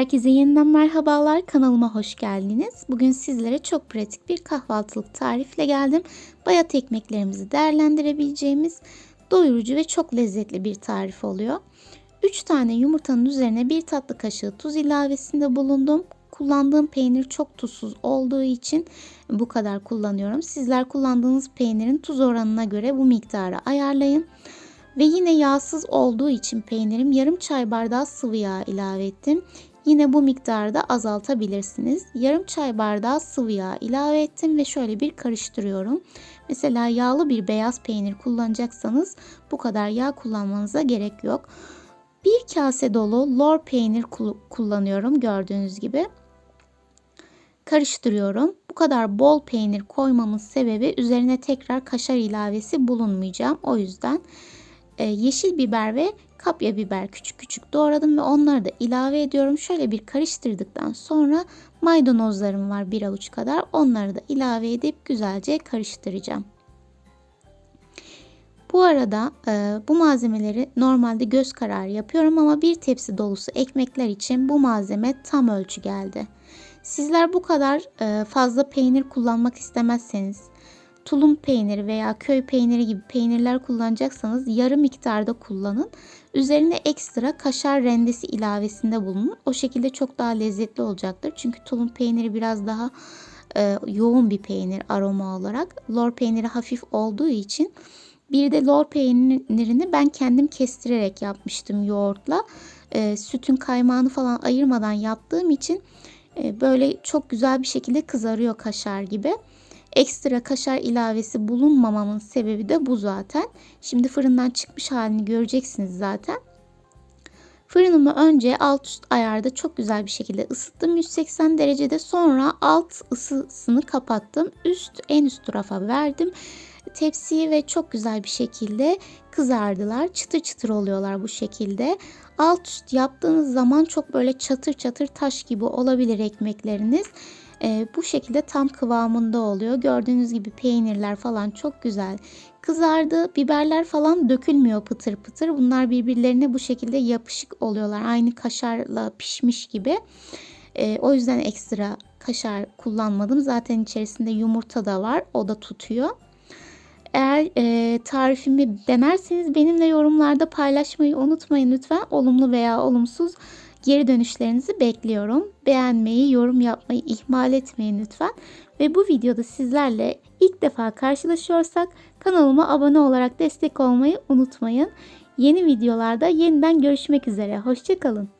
Herkese yeniden merhabalar. Kanalıma hoş geldiniz. Bugün sizlere çok pratik bir kahvaltılık tarifle geldim. Bayat ekmeklerimizi değerlendirebileceğimiz doyurucu ve çok lezzetli bir tarif oluyor. 3 tane yumurtanın üzerine 1 tatlı kaşığı tuz ilavesinde bulundum. Kullandığım peynir çok tuzsuz olduğu için bu kadar kullanıyorum. Sizler kullandığınız peynirin tuz oranına göre bu miktarı ayarlayın. Ve yine yağsız olduğu için peynirim yarım çay bardağı sıvı yağ ilave ettim. Yine bu miktarı da azaltabilirsiniz. Yarım çay bardağı sıvı yağ ilave ettim ve şöyle bir karıştırıyorum. Mesela yağlı bir beyaz peynir kullanacaksanız bu kadar yağ kullanmanıza gerek yok. Bir kase dolu lor peynir kullanıyorum gördüğünüz gibi. Karıştırıyorum. Bu kadar bol peynir koymamın sebebi üzerine tekrar kaşar ilavesi bulunmayacağım. O yüzden e, yeşil biber ve kapya biber küçük küçük doğradım ve onları da ilave ediyorum. Şöyle bir karıştırdıktan sonra maydanozlarım var bir avuç kadar. Onları da ilave edip güzelce karıştıracağım. Bu arada e, bu malzemeleri normalde göz kararı yapıyorum ama bir tepsi dolusu ekmekler için bu malzeme tam ölçü geldi. Sizler bu kadar e, fazla peynir kullanmak istemezseniz tulum peyniri veya köy peyniri gibi peynirler kullanacaksanız yarı miktarda kullanın. Üzerine ekstra kaşar rendesi ilavesinde bulunun. O şekilde çok daha lezzetli olacaktır. Çünkü tulum peyniri biraz daha e, yoğun bir peynir aroma olarak. Lor peyniri hafif olduğu için bir de lor peynirini ben kendim kestirerek yapmıştım yoğurtla. E, sütün kaymağını falan ayırmadan yaptığım için e, böyle çok güzel bir şekilde kızarıyor kaşar gibi. Ekstra kaşar ilavesi bulunmamamın sebebi de bu zaten. Şimdi fırından çıkmış halini göreceksiniz zaten. Fırınımı önce alt üst ayarda çok güzel bir şekilde ısıttım 180 derecede. Sonra alt ısısını kapattım. Üst en üst tarafa verdim. Tepsiyi ve çok güzel bir şekilde kızardılar. Çıtır çıtır oluyorlar bu şekilde. Alt üst yaptığınız zaman çok böyle çatır çatır taş gibi olabilir ekmekleriniz e, bu şekilde tam kıvamında oluyor. Gördüğünüz gibi peynirler falan çok güzel kızardı. Biberler falan dökülmüyor pıtır pıtır. Bunlar birbirlerine bu şekilde yapışık oluyorlar. Aynı kaşarla pişmiş gibi. E, o yüzden ekstra kaşar kullanmadım. Zaten içerisinde yumurta da var. O da tutuyor. Eğer e, tarifimi denerseniz benimle yorumlarda paylaşmayı unutmayın lütfen. Olumlu veya olumsuz Geri dönüşlerinizi bekliyorum. Beğenmeyi, yorum yapmayı ihmal etmeyin lütfen. Ve bu videoda sizlerle ilk defa karşılaşıyorsak kanalıma abone olarak destek olmayı unutmayın. Yeni videolarda yeniden görüşmek üzere. Hoşçakalın.